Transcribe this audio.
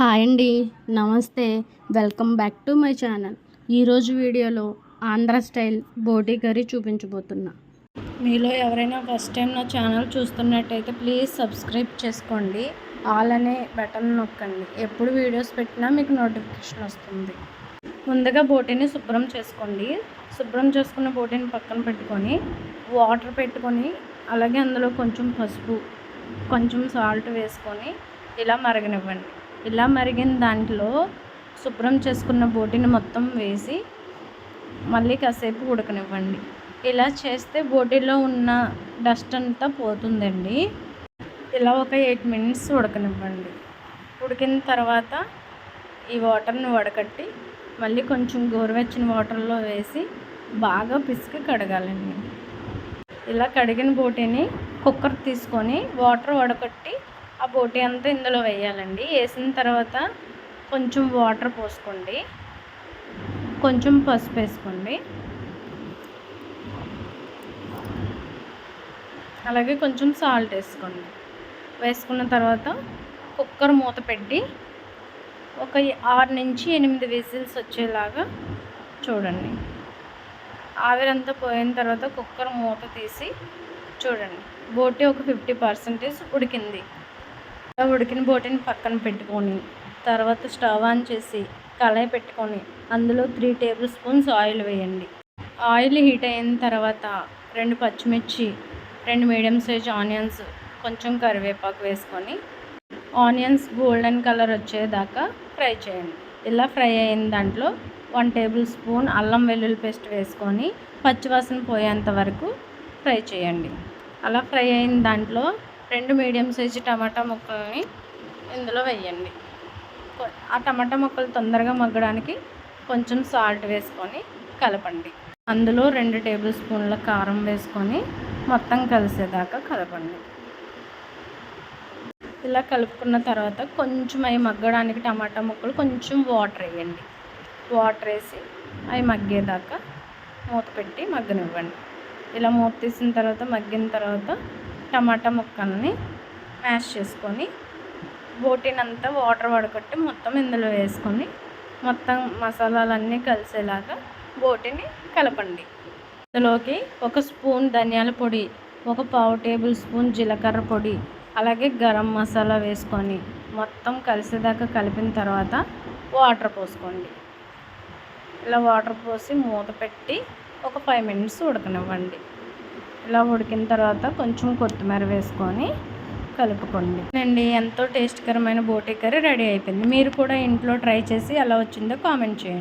Hi అండి namaste welcome back to my channel. ఈరోజు వీడియోలో ఆంధ్ర స్టైల్ బోటీ కర్రీ చూపించబోతున్నా. మీలో ఎవరైనా ఫస్ట్ టైం నా ఛానల్ చూస్తున్నట్టయితే ప్లీజ్ సబ్స్క్రైబ్ చేసుకోండి. ఆల్ అనే బటన్ నొక్కండి. ఎప్పుడు వీడియోస్ పెట్టినా మీకు నోటిఫికేషన్ వస్తుంది. ముందుగా బోటీని శుభ్రం చేసుకోండి. శుభ్రం చేసుకున్న బోటీని పక్కన పెట్టుకొని వాటర్ పెట్టుకొని అలాగే అందులో కొంచెం పసుపు కొంచెం సాల్ట్ వేసుకొని ఇలా మరగనివ్వండి. ఇలా మరిగిన దాంట్లో శుభ్రం చేసుకున్న బోటిని మొత్తం వేసి మళ్ళీ కాసేపు ఉడకనివ్వండి. ఇలా చేస్తే బోటీలో ఉన్న డస్ట్ అంతా పోతుందండి. ఇలా ఒక ఎయిట్ మినిట్స్ ఉడకనివ్వండి. ఉడికిన తర్వాత ఈ వాటర్ని వడకట్టి మళ్ళీ కొంచెం గోరువెచ్చని వాటర్లో వేసి బాగా పిసికి కడగాలండి. ఇలా కడిగిన బోటీని కుక్కర్ తీసుకొని వాటర్ వడకట్టి ఆ బోటి అంతా ఇందులో వేయాలండి. వేసిన తర్వాత కొంచెం వాటర్ పోసుకోండి. కొంచెం పసుపు వేసుకోండి. అలాగే కొంచెం సాల్ట్ వేసుకోండి. వేసుకున్న తర్వాత కుక్కర్ మూత పెట్టి ఒక ఆరు నుంచి ఎనిమిది విజిల్స్ వచ్చేలాగా చూడండి. ఆవిరంతా పోయిన తర్వాత కుక్కర్ మూత తీసి చూడండి. బోటి ఒక ఫిఫ్టీ పర్సెంటేజ్ ఉడికింది. ఉడికిన బోటిని పక్కన పెట్టుకొని తర్వాత స్టవ్ ఆన్ చేసి కళాయి పెట్టుకొని అందులో త్రీ టేబుల్ స్పూన్స్ ఆయిల్ వేయండి. ఆయిల్ హీట్ అయిన తర్వాత రెండు పచ్చిమిర్చి రెండు మీడియం సైజ్ ఆనియన్స్ కొంచెం కరివేపాకు వేసుకొని ఆనియన్స్ గోల్డెన్ కలర్ వచ్చేదాకా ఫ్రై చేయండి. ఇలా ఫ్రై అయిన దాంట్లో వన్ టేబుల్ స్పూన్ అల్లం వెల్లుల్లి పేస్ట్ వేసుకొని పచ్చివాసన పోయేంత వరకు ఫ్రై చేయండి. అలా ఫ్రై అయిన దాంట్లో రెండు మీడియం సైజు టమాటా ముక్కల్ని ఇందులో వేయండి. ఆ టమాటా ముక్కలు తొందరగా మగ్గడానికి కొంచెం సాల్ట్ వేసుకొని కలపండి. అందులో రెండు టేబుల్ స్పూన్ల కారం వేసుకొని మొత్తం కలిసేదాకా కలపండి. ఇలా కలుపుకున్న తర్వాత కొంచెం అవి మగ్గడానికి టమాటా ముక్కలు కొంచెం వాటర్ వేయండి. వాటర్ వేసి అవి మగ్గేదాకా మూత పెట్టి మగ్గనివ్వండి. ఇలా మూత తీసిన తర్వాత మగ్గిన తర్వాత టమాటా ముక్కల్ని మ్యాష్ చేసుకొని బోటీనంతా వాటర్ వడకట్టి మొత్తం ఇందులో వేసుకొని మొత్తం మసాలాలన్నీ కలిసేలాగా బోటిని కలపండి. ఇందులోకి ఒక స్పూన్ ధనియాల పొడి ఒక పావు టేబుల్ స్పూన్ జీలకర్ర పొడి అలాగే గరం మసాలా వేసుకొని మొత్తం కలిసేదాకా కలిపిన తర్వాత వాటర్ పోసుకోండి. ఇలా వాటర్ పోసి మూత పెట్టి ఒక ఫైవ్ మినిట్స్ ఉడకనివ్వండి. ఇలా ఉడికిన తర్వాత కొంచెం కొత్తిమీర వేసుకొని కలుపుకోండి. అండి ఎంతో టేస్ట్కరమైన బోటీ కర్రీ రెడీ అయిపోయింది. మీరు కూడా ఇంట్లో ట్రై చేసి ఎలా వచ్చిందో కామెంట్ చేయండి.